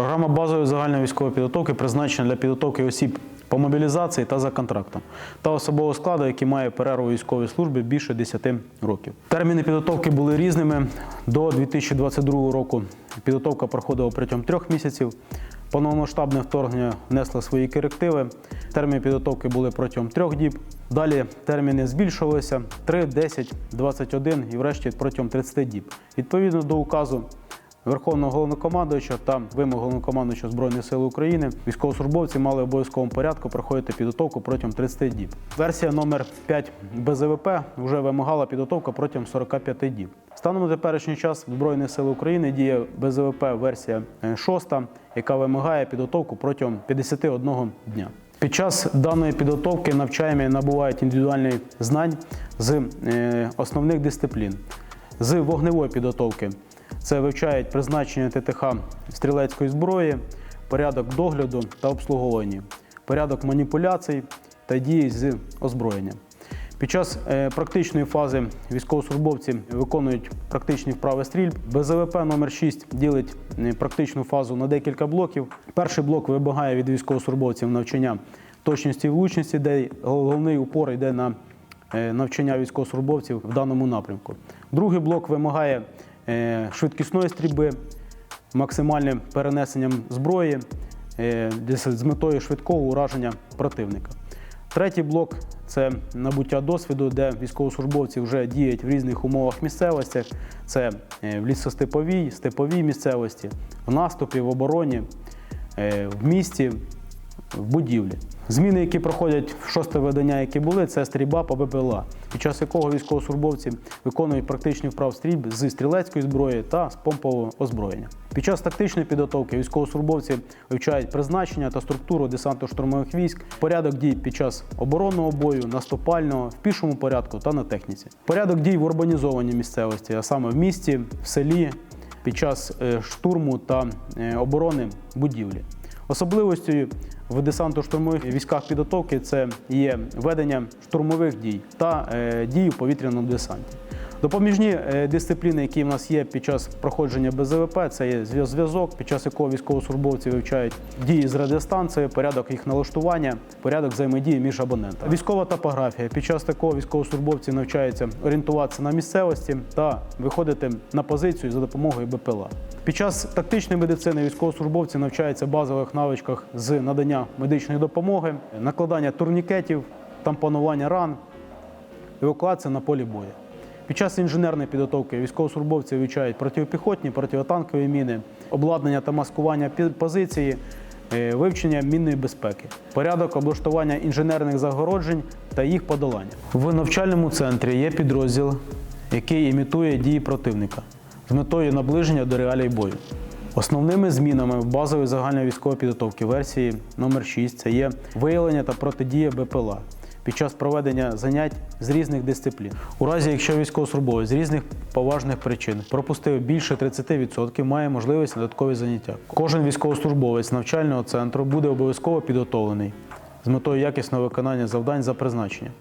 Програма базової загальної військової підготовки призначена для підготовки осіб по мобілізації та за контрактом та особового складу, який має перерву у військовій службі більше 10 років. Терміни підготовки були різними. До 2022 року підготовка проходила протягом трьох місяців. Повномасштабне вторгнення внесло свої корективи. Терміни підготовки були протягом трьох діб. Далі терміни збільшувалися 3, 10, 21 і врешті протягом 30 діб. Відповідно до указу Верховного головнокомандуюча та вимог головнокомандуюча Збройних сил України військовослужбовці мали в обов'язковому порядку проходити підготовку протягом 30 діб. Версія номер 5 БЗВП вже вимагала підготовка протягом 45 діб. Станом на теперішній час в Збройних сил України діє БЗВП версія 6, яка вимагає підготовку протягом 51 дня. Під час даної підготовки навчаємі набувають індивідуальних знань з е, основних дисциплін, з вогневої підготовки. Це вивчають призначення ТТХ стрілецької зброї, порядок догляду та обслуговування, порядок маніпуляцій та дії з озброєнням. Під час е, практичної фази військовослужбовці виконують практичні вправи стрільб. БЗВП номер 6 ділить е, практичну фазу на декілька блоків. Перший блок вимагає від військовослужбовців навчання точності і влучності, де головний упор йде на е, навчання військовослужбовців в даному напрямку. Другий блок вимагає швидкісної стрільби, максимальним перенесенням зброї е, з метою швидкого ураження противника. Третій блок це набуття досвіду, де військовослужбовці вже діють в різних умовах місцевостях. Це е, в лісостеповій, степовій місцевості, в наступі, в обороні, е, в місті, в будівлі. Зміни, які проходять в шосте видання, які були, це стрільба по БПЛА, під час якого військовослужбовці виконують практичні вправ стрільб з стрілецької зброї та з помпового озброєння. Під час тактичної підготовки військовослужбовці вивчають призначення та структуру десантно-штурмових військ, порядок дій під час оборонного бою, наступального, в пішому порядку та на техніці. Порядок дій в урбанізованій місцевості, а саме в місті, в селі, під час е, штурму та е, оборони будівлі. Особливостю в десантно-штурмових військах підготовки це є ведення штурмових дій та е, дій у повітряному десанті. Допоміжні е, дисципліни, які в нас є під час проходження БЗВП, це є зв'яз- зв'язок, під час якого військовослужбовці вивчають дії з радіостанцією, порядок їх налаштування, порядок взаємодії між абонентами. Військова топографія. Під час такого військовослужбовці навчаються орієнтуватися на місцевості та виходити на позицію за допомогою БПЛА. Під час тактичної медицини військовослужбовці навчаються базових навичках з надання медичної допомоги, накладання турнікетів, тампонування ран, евакуація на полі бою. Під час інженерної підготовки військовослужбовці вивчають протипіхотні, протитанкові міни, обладнання та маскування позиції, е, вивчення мінної безпеки, порядок облаштування інженерних загороджень та їх подолання. В навчальному центрі є підрозділ, який імітує дії противника з метою наближення до реалій бою. Основними змінами в базовій загальної військової підготовки версії номер 6 це є виявлення та протидія БПЛА під час проведення занять з різних дисциплін. У разі, якщо військовослужбовець з різних поважних причин пропустив більше 30%, має можливість на додаткові заняття. Кожен військовослужбовець навчального центру буде обов'язково підготовлений з метою якісного виконання завдань за призначенням.